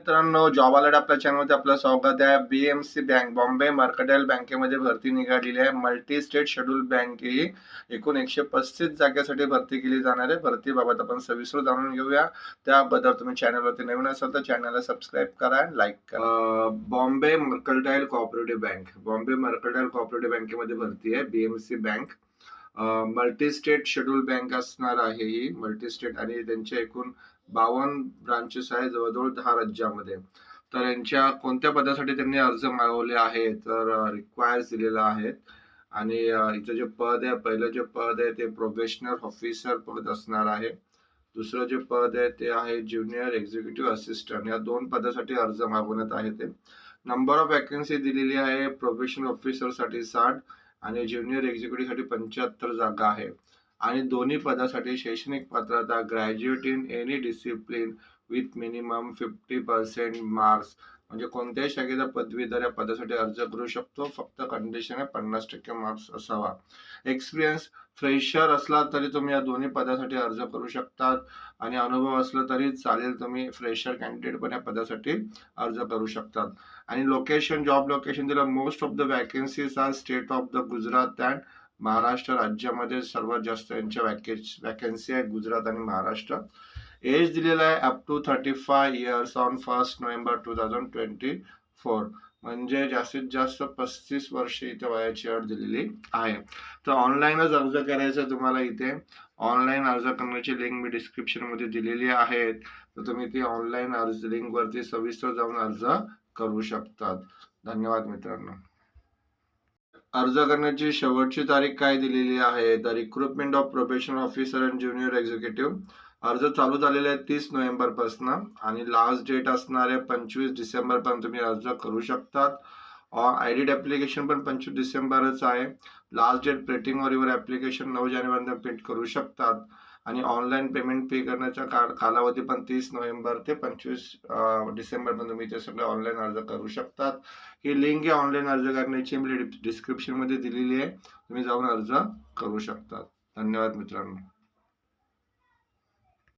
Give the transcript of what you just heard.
मित्रांनो job alert आपल्या चॅनलमध्ये आपलं स्वागत आहे. बीएमसी बँक बॉम्बे मर्कटाईल बँकेमध्ये भरती निघालेली आहे. मल्टी स्टेट शेड्यूल बँक ही एकूण एकशे पस्तीस जागेसाठी भरती केली जाणार आहे. भरतीबाबत आपण सविस्तर जाणून घेऊया. त्याबद्दल तुम्ही चॅनलवरती नवीन असाल तर चॅनलला सबस्क्राईब करा लाईक करा. Bombay mercantile cooperative bank Bombay mercantile cooperative बँकेमध्ये भरती आहे. BMC bank multi state schedule bank असणार आहे ही. मल्टी स्टेट आणि त्यांचे एकूण बावन्न ब्रांचेस आहे जवळजवळ दहा राज्यामध्ये. तर यांच्या कोणत्या पदासाठी त्यांनी अर्ज मागवले आहे तर रिक्वायर्स दिलेला आहे. आणि इथं जे पद आहे पहिलं जे पद आहे ते प्रोफेशनल ऑफिसर पद असणार आहे. दुसरं जे पद आहे ते आहे ज्युनियर एक्झिक्युटिव्ह असिस्टंट या दोन पदासाठी अर्ज मागवण्यात आहे ते. नंबर ऑफ वॅकन्सी दिलेली आहे प्रोफेशनल ऑफिसरसाठी साठ आणि ज्युनियर एक्झिक्युटिव्हसाठी पंच्याहत्तर जागा आहे. आणि दोन्ही पदासाठी शैक्षणिक पात्रता graduate in any discipline with minimum fifty percent marks म्हणजे कोणत्याही शाखेचा पदवीधर या पदासाठी अर्ज करू शकतो. फक्त कंडिशन आहे पन्नास टक्के मार्क्स असावा. एक्सपिरियन्स फ्रेशर असला तरी तुम्ही या दोन्ही पदासाठी अर्ज करू शकतात. आणि अनुभव असला तरी चालेल तुम्ही फ्रेशर कॅन्डिडेट पण या पदासाठी अर्ज करू शकतात. आणि लोकेशन जॉब लोकेशन दिलं most of the vacancies are state of the Gujarat and Maharashtra राज्यामध्ये सर्वात जास्त यांच्या वॅकेन्स वॅकन्सी आहे गुजरात आणि महाराष्ट्र. एज दिलेला आहे up to thirty five years on first November two thousand twenty four म्हणजे जास्तीत जास्त पस्तीस वर्ष इथे वयाची अट दिलेली आहे. तर ऑनलाईनच अर्ज करायचा तुम्हाला इथे. ऑनलाईन अर्ज करण्याची लिंक मी डिस्क्रिप्शनमध्ये दिलेली आहे. तर तुम्ही ती ऑनलाईन अर्ज लिंकवरती सविस्तर जाऊन अर्ज करू शकतात. धन्यवाद मित्रांनो. अर्ज करण्याची शेवटची तारीख काय दिलेली आहे? The recruitment of professional officer and junior executive अर्ज चालू झालेले आहे तीस नोव्हेंबरपासून आणि लास्ट डेट असणार आहे पंचवीस डिसेंबर पर्यंत तुम्ही अर्ज करू शकतात. आय डी ॲप्लिकेशन पण पंचवीस डिसेंबरच आहे. लास्ट डेट प्रिंटिंग वर ॲप्लिकेशन नऊ जानेवारी प्रिंट करू शकतात. आणि ऑनलाईन पेमेंट पे करण्याचा का कालावधी पण तीस नोव्हेंबर ते पंचवीस डिसेंबरपर्यंत तुम्ही ते सगळे ऑनलाईन अर्ज करू शकतात. ही लिंक आहे ऑनलाईन अर्ज करण्याची मी डिस्क्रिप्शनमध्ये दिलेली आहे. तुम्ही जाऊन अर्ज करू शकतात. धन्यवाद मित्रांनो.